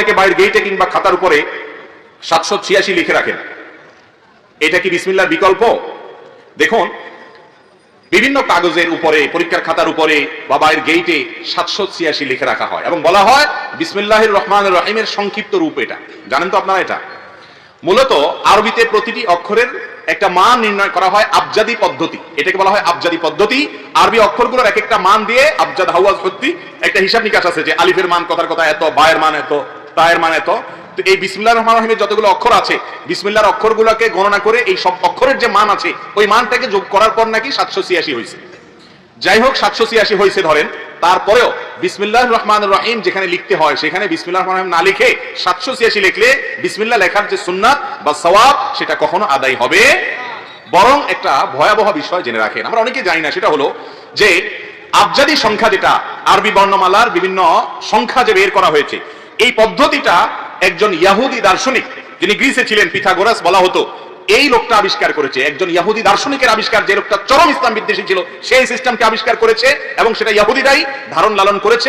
থেকে বাইরের গেইটে কিংবা খাতার উপরে সাতশো ছিয়াশি লিখে রাখেন। এটা কি বিসমিল্লার বিকল্প? দেখুন, বিভিন্ন কাগজের উপরে, পরীক্ষার খাতার উপরে বা বাইরের গেইটে সাতশো ছিয়াশি লিখে রাখা হয় এবং বলা হয় বিসমিল্লাহ রহমান রহিমের সংক্ষিপ্ত রূপ এটা। জানেন তো আপনারা এটা? মূলত আরবিতে প্রতিটি অক্ষরের একটা মান নির্ণয় করা হয় আবজাদি পদ্ধতি। এটাকে বলা হয় আবজাদি পদ্ধতি। আরবি অক্ষরগুলোর এক একটা মান দিয়ে আবজাদ হাওয়াজ হত্যি একটা হিসাব নিকাশ আছে যে আলিফের মান কথার কথা এত, বায়ের মান এত তায়ের মান এত তো এই বিসমিল্লাহ রহমান রহিমের যতগুলো অক্ষর আছে, বিসমিল্লাহর অক্ষরগুলোকে গণনা করে এই সব অক্ষরের যে মান আছে, ওই মানটাকে যোগ করার পর নাকি সাতশো ছিয়াশি হয়েছে। যাই হোক সাতশো ছিয়াশি হয়েছে ধরেন, তারপরেও বিসমিল্লাহ রহমান রহিম যেখানে লিখতে হয়, সেখানে বিসমিল্লাহ রহমান রহিম না লিখে সাতশো ছিয়াশি লিখলে বিসমিল্লাহ লেখার যে সুন্নাত বা সওয়াব, সেটা কখনো আদায় হবে বরং একটা ভয়াবহ বিষয় জেনে রাখেন। আমরা অনেকে জানি না, সেটা হলো যে আবজাদি সংখ্যা যেটা, আরবি বর্ণমালার বিভিন্ন সংখ্যা যে বের করা হয়েছে এই পদ্ধতিটা একজন ইয়াহুদি দার্শনিক, যিনি গ্রিসে ছিলেন, পিথাগোরাস বলা হতো, এই লোকটা আবিষ্কার করেছে। একজন ইয়াহুদি দার্শনিকের আবিষ্কার, যে লোকটা চরম ইসলাম বিদ্বেষী ছিল, সেই সিস্টেমকে আবিষ্কার করেছে এবং সেটা ইয়াহুদিরাই ধারণ লালন করেছে।